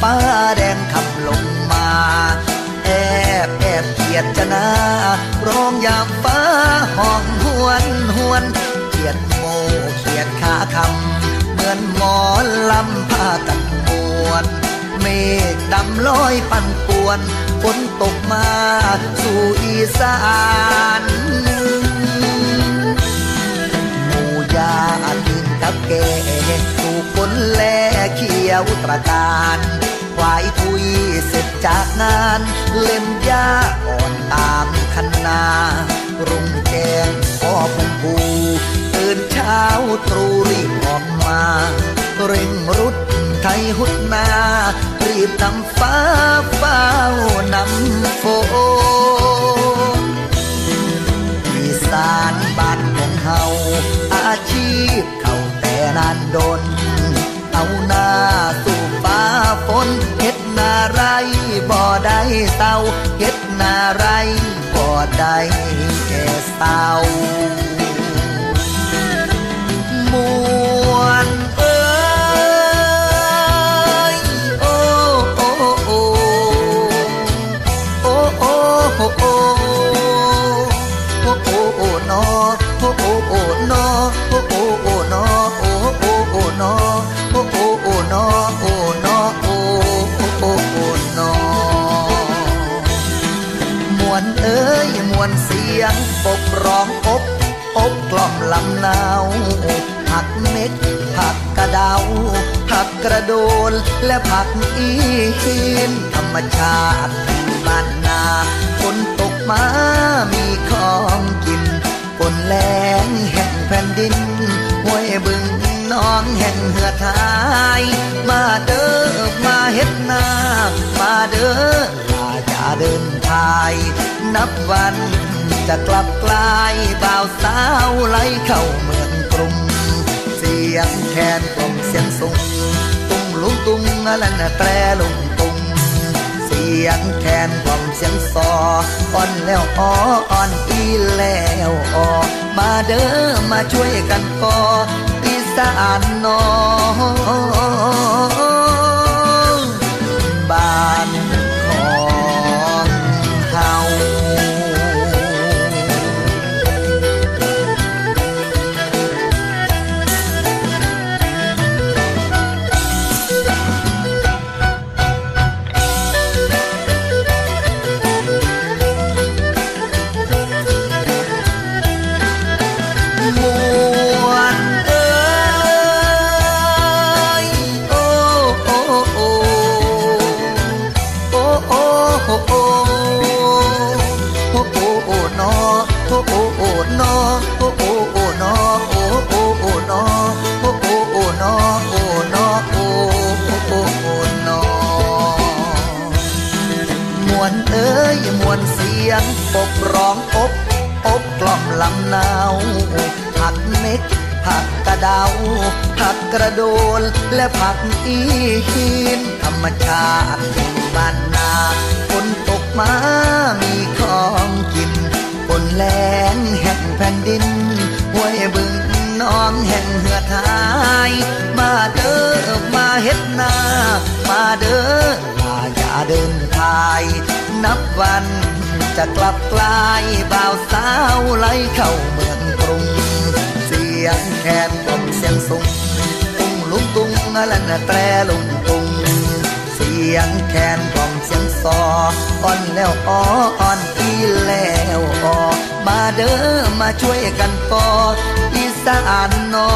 ฟ้าแดงขับลงมา แอบแอบเกียดจะนาร้องยามฟ้าห้องหวนหวนเกียดโมเกียดขาคำเหมือนหมอนลำผ้าตันมวนเมฆดำลอยปั่นป่วนฝนตกมาสู่อีสานหมูยาอันดินกับแก่ถูกฝนแลเขียวตระการ ควายทุยเสร็จจากงาน เล่มยาอ่อนตามคันนา รุงแจ้งพ่อพุงปูตื่นเช้าตรูรีบออกมา เร่งรุดไทยหุดนา รีบนำฟ้าเฝ้านำฝนอีสานบ้านของเฮาอาชีพเขาแต่นานดน เต่า วนเสียงปกร้องอบอบกล่อมลำนาวผักเม็ดผักกระดาผักกระโดนและผักอีหินธรรมชาติบ้านนาฝนตกมามีของกินฝนแรงแห่งแผ่นดินห้วยบึงน้องแห่งเหือดหาย มาเด้อมาเฮ็ดนา มาเด้อลาจะเดินทาย นับวัน จะกลับกลายบ่าวสาวไหลเข้าเมืองกรุงเสียงแคนกลมเสียงสูงตุ้งลุงตุ้งอะไรนะแตรลุงตุ้งเสียงแคนกล่อมเสียงซออ่อนแล้วอ้ออ่อนอีแล้วอ้อมาเด้อมาช่วยกันก่ออีสานนอง ยงปกร้องอบอบกล่อมลำนาวผักเม็ดผักกระดาวผักกระโดนและผักอีหินธรรมชาติบ้านนาฝนตกมามีของกินฝนแรงแห่งแผ่นดินห้วยบึงน้องแห่งเหือดหาย มาเด้อมาเฮ็ดนา มาเด้อลาอย่าเดินทาย นับวัน จะกลับกลายบ่าวสาวไหลเข้าเมืองกรุง เสียงแคนกล่อมเสียงสูงตุ้งลุงตุ้งอะไรนะแตรลุงตุ้งเสียงแคนกล่อมเสียงซออ่อนแล้วอ้ออ่อนอีแล้วอ้อมาเด้อมาช่วยกันก่ออีสานนอ